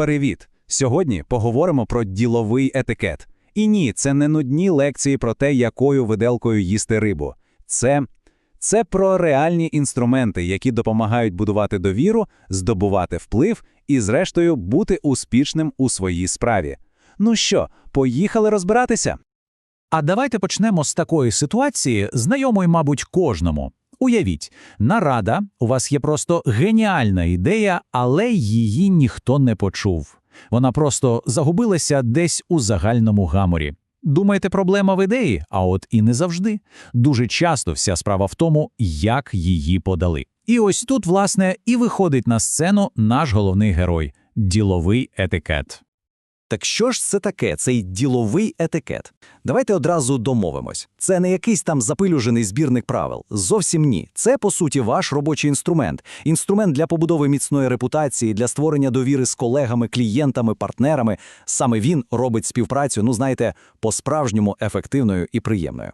Привіт! Сьогодні поговоримо про діловий етикет. І ні, це не нудні лекції про те, якою виделкою їсти рибу. Це, це про реальні інструменти, які допомагають будувати довіру, здобувати вплив і, зрештою, бути успішним у своїй справі. Ну що, поїхали розбиратися? А давайте почнемо з такої ситуації, знайомої, мабуть, кожному. Уявіть, нарада, у вас є просто геніальна ідея, але її ніхто не почув. Вона просто загубилася десь у загальному гаморі. Думаєте, проблема в ідеї? А от і не завжди. Дуже часто вся справа в тому, як її подали. І ось тут, власне, і виходить на сцену наш головний герой діловий етикет. Так що ж це таке, цей діловий етикет? Давайте одразу домовимось. Це не якийсь там запилюжений збірник правил. Зовсім ні. Це, по суті, ваш робочий інструмент. Інструмент для побудови міцної репутації, для створення довіри з колегами, клієнтами, партнерами. Саме він робить співпрацю, ну знаєте, по-справжньому ефективною і приємною.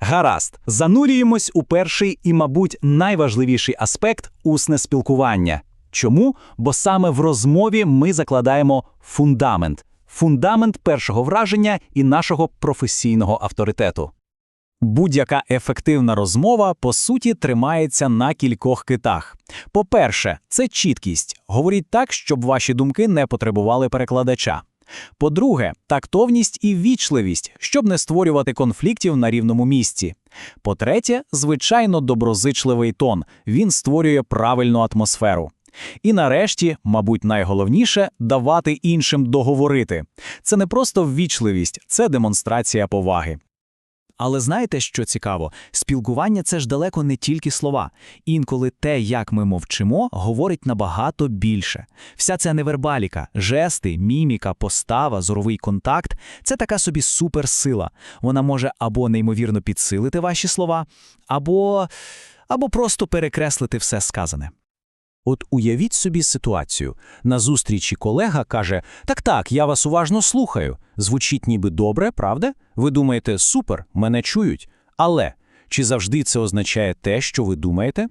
Гаразд, занурюємось у перший і, мабуть, найважливіший аспект усне спілкування. Чому? Бо саме в розмові ми закладаємо фундамент, фундамент першого враження і нашого професійного авторитету. Будь-яка ефективна розмова, по суті, тримається на кількох китах. По-перше, це чіткість. Говоріть так, щоб ваші думки не потребували перекладача. По-друге, тактовність і вічливість, щоб не створювати конфліктів на рівному місці. По-третє, звичайно, доброзичливий тон. Він створює правильну атмосферу. І нарешті, мабуть, найголовніше давати іншим договорити. Це не просто ввічливість, це демонстрація поваги. Але знаєте, що цікаво? Спілкування це ж далеко не тільки слова. Інколи те, як ми мовчимо, говорить набагато більше. Вся ця невербаліка, жести, міміка, постава, зоровий контакт це така собі суперсила. Вона може або неймовірно підсилити ваші слова, або, або просто перекреслити все сказане. От уявіть собі ситуацію. На зустрічі колега каже: Так, так, я вас уважно слухаю. Звучить ніби добре, правда? Ви думаєте, супер, мене чують. Але чи завжди це означає те, що ви думаєте?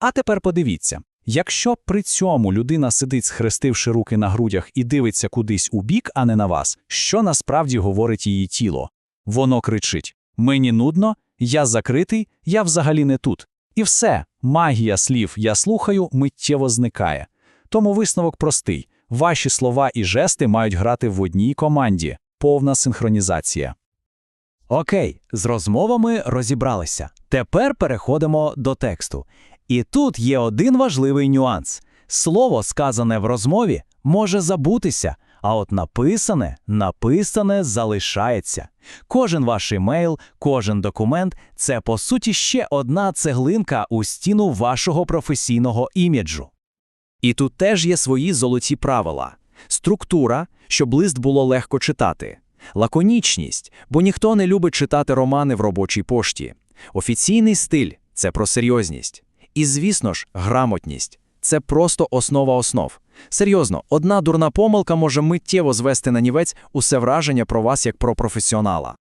А тепер подивіться: якщо при цьому людина сидить, схрестивши руки на грудях і дивиться кудись у бік, а не на вас, що насправді говорить її тіло? Воно кричить: Мені нудно, я закритий, я взагалі не тут. І все, магія слів я слухаю миттєво зникає. Тому висновок простий: ваші слова і жести мають грати в одній команді, повна синхронізація. Окей, з розмовами розібралися. Тепер переходимо до тексту. І тут є один важливий нюанс: слово, сказане в розмові, може забутися. А от написане, написане залишається. Кожен ваш емейл, кожен документ це по суті ще одна цеглинка у стіну вашого професійного іміджу. І тут теж є свої золоті правила: структура, щоб лист було легко читати, лаконічність, бо ніхто не любить читати романи в робочій пошті, офіційний стиль це про серйозність. І, звісно ж, грамотність це просто основа основ. Серйозно, одна дурна помилка може миттєво звести на нівець усе враження про вас як про професіонала.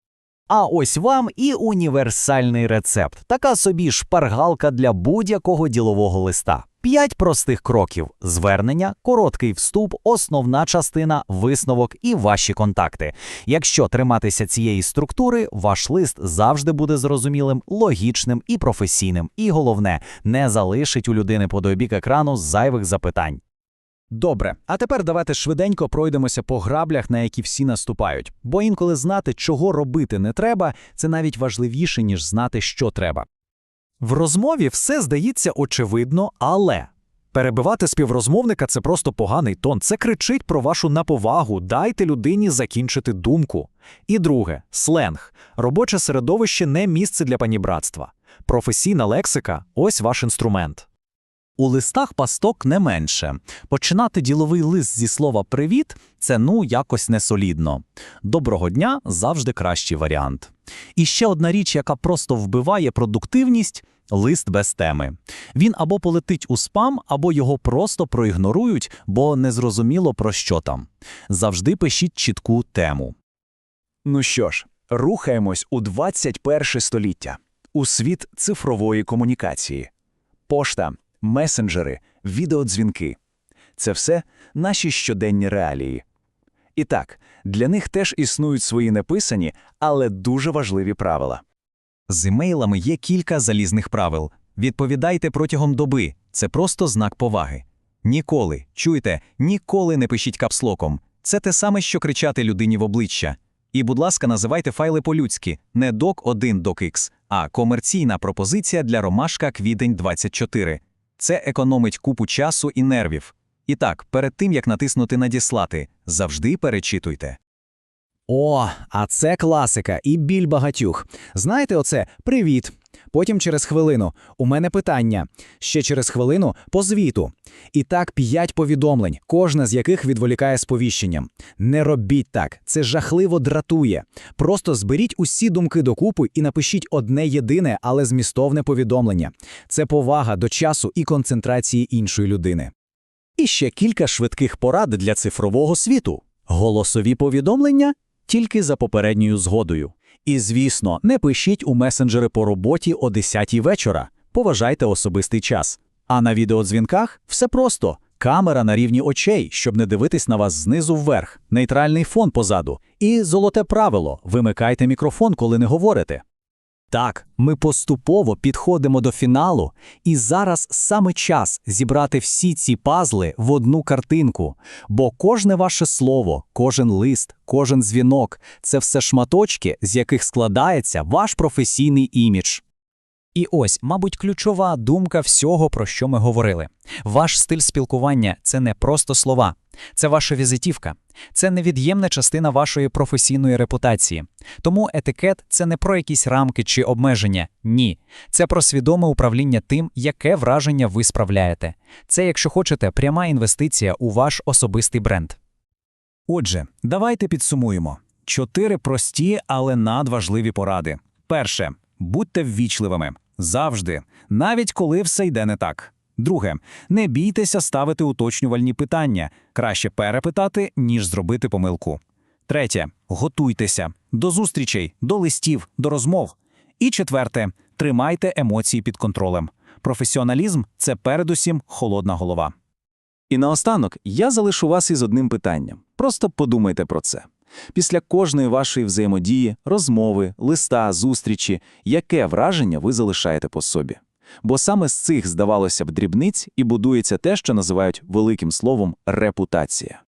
А ось вам і універсальний рецепт, така собі шпаргалка для будь-якого ділового листа. П'ять простих кроків: звернення, короткий вступ, основна частина, висновок і ваші контакти. Якщо триматися цієї структури, ваш лист завжди буде зрозумілим, логічним і професійним. І головне, не залишить у людини по бік екрану зайвих запитань. Добре, а тепер давайте швиденько пройдемося по граблях, на які всі наступають. Бо інколи знати, чого робити не треба, це навіть важливіше, ніж знати, що треба. В розмові все здається очевидно, але перебивати співрозмовника це просто поганий тон. Це кричить про вашу наповагу, дайте людині закінчити думку. І друге сленг. Робоче середовище не місце для панібратства. Професійна лексика ось ваш інструмент. У листах пасток не менше. Починати діловий лист зі слова привіт це ну якось не солідно. Доброго дня завжди кращий варіант. І ще одна річ, яка просто вбиває продуктивність лист без теми. Він або полетить у спам, або його просто проігнорують, бо незрозуміло про що там. Завжди пишіть чітку тему. Ну що ж, рухаємось у 21 століття, у світ цифрової комунікації. Пошта месенджери, відеодзвінки. Це все наші щоденні реалії. І так, для них теж існують свої неписані, але дуже важливі правила. З імейлами є кілька залізних правил. Відповідайте протягом доби. Це просто знак поваги. Ніколи, чуєте, ніколи не пишіть капслоком. Це те саме, що кричати людині в обличчя. І, будь ласка, називайте файли по-людськи, не doc1 docx, а комерційна пропозиція для ромашка квітень 24. Це економить купу часу і нервів. І так, перед тим як натиснути надіслати, завжди перечитуйте. О, а це класика і біль багатьох. Знаєте, оце привіт. Потім через хвилину. У мене питання. Ще через хвилину по звіту. І так п'ять повідомлень, кожне з яких відволікає сповіщенням. Не робіть так, це жахливо дратує. Просто зберіть усі думки докупи і напишіть одне єдине, але змістовне повідомлення. Це повага до часу і концентрації іншої людини. І ще кілька швидких порад для цифрового світу. Голосові повідомлення тільки за попередньою згодою. І, звісно, не пишіть у месенджери по роботі о 10 вечора. Поважайте особистий час. А на відеодзвінках все просто. Камера на рівні очей, щоб не дивитись на вас знизу вверх, нейтральний фон позаду. І золоте правило – вимикайте мікрофон, коли не говорите. Так, ми поступово підходимо до фіналу, і зараз саме час зібрати всі ці пазли в одну картинку. Бо кожне ваше слово, кожен лист, кожен дзвінок це все шматочки, з яких складається ваш професійний імідж. І ось, мабуть, ключова думка всього, про що ми говорили. Ваш стиль спілкування це не просто слова, це ваша візитівка, це невід'ємна частина вашої професійної репутації. Тому етикет це не про якісь рамки чи обмеження. Ні. Це про свідоме управління тим, яке враження ви справляєте. Це, якщо хочете, пряма інвестиція у ваш особистий бренд. Отже, давайте підсумуємо. Чотири прості, але надважливі поради. Перше. Будьте ввічливими. Завжди. Навіть коли все йде не так. Друге. Не бійтеся ставити уточнювальні питання. Краще перепитати, ніж зробити помилку. Третє. Готуйтеся. До зустрічей, до листів, до розмов. І четверте. Тримайте емоції під контролем. Професіоналізм це передусім холодна голова. І наостанок я залишу вас із одним питанням. Просто подумайте про це. Після кожної вашої взаємодії, розмови, листа, зустрічі, яке враження ви залишаєте по собі? Бо саме з цих, здавалося б, дрібниць і будується те, що називають великим словом репутація.